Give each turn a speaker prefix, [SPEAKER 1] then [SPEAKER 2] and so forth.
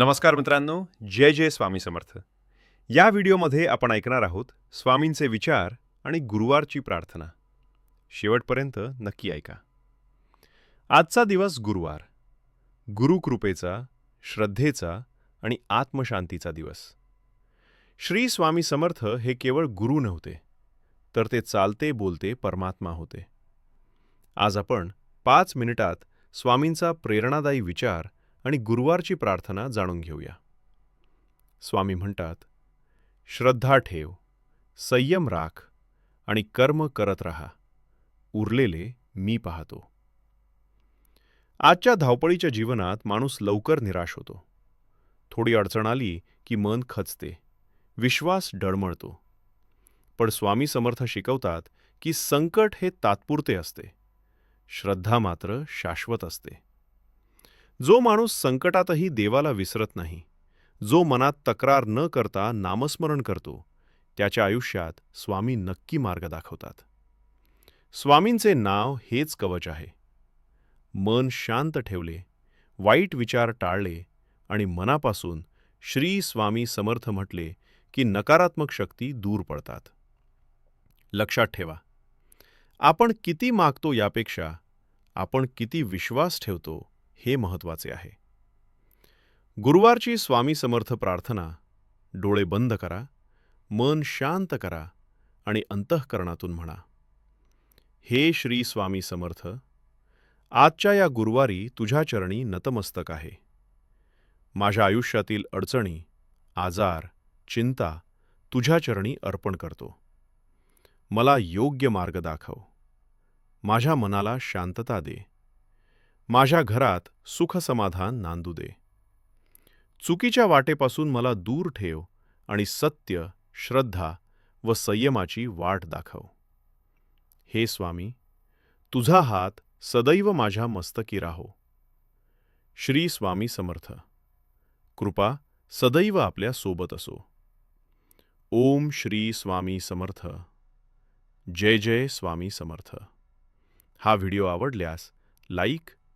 [SPEAKER 1] नमस्कार मित्रांनो जय जय स्वामी समर्थ. या व्हिडिओमध्ये आपण ऐकणार आहोत स्वामींचे विचार आणि गुरुवारची प्रार्थना. शेवटपर्यंत नक्की ऐका. आजचा दिवस गुरुवार. गुरुकृपेचा श्रद्धेचा आणि आत्मशांतीचा दिवस. श्री स्वामी समर्थ हे केवळ गुरु नव्हते तर ते चालते बोलते परमात्मा होते. आज आपण पाच मिनिटात स्वामींचा प्रेरणादायी विचार आणि गुरुवारची प्रार्थना जाणून घेऊया. स्वामी म्हणतात श्रद्धा ठेव संयम राख आणि कर्म करत राहा. उरलेले मी पाहतो. आजच्या धावपळीच्या जीवनात माणूस लवकर निराश होतो. थोडी अडचण आली की मन खचते विश्वास डळमळतो. पण स्वामी समर्थ शिकवतात की संकट हे तात्पुरते असते. श्रद्धा मात्र शाश्वत असते. जो माणूस संकटातही देवाला विसरत नाही जो मनात तक्रार न करता नामस्मरण करतो त्याच्या आयुष्यात स्वामी नक्की मार्ग दाखवतात. स्वामींचे नाव हेच कवच आहे. मन शांत ठेवले वाईट विचार टाळले आणि मनापासून श्री स्वामी समर्थ म्हटले की नकारात्मक शक्ती दूर पडतात. लक्षात ठेवा आपण किती मागतो यापेक्षा आपण किती विश्वास ठेवतो हे महत्त्वाचे आहे. गुरुवारची स्वामी समर्थ प्रार्थना डोळे बंद करा मन शांत करा आणि अंतःकरणातून म्हणा. हे श्री स्वामी समर्थ आजच्या या गुरुवारी तुझ्या चरणी नतमस्तक आहे. माझ्या आयुष्यातील अडचणी आजार चिंता तुझ्या चरणी अर्पण करतो. मला योग्य मार्ग दाखव. माझ्या मनाला शांतता दे. माझ्या घरात सुखसमाधान नांदू दे. चुकीच्या वाटेपासून मला दूर ठेव आणि सत्य श्रद्धा व संयमाची वाट दाखव. हे स्वामी तुझा हात सदैव माझ्या मस्तकी राहो. श्री स्वामी समर्थ. कृपा सदैव आपल्यासोबत असो. ओम श्री स्वामी समर्थ. जय जय स्वामी समर्थ. हा व्हिडिओ आवडल्यास लाईक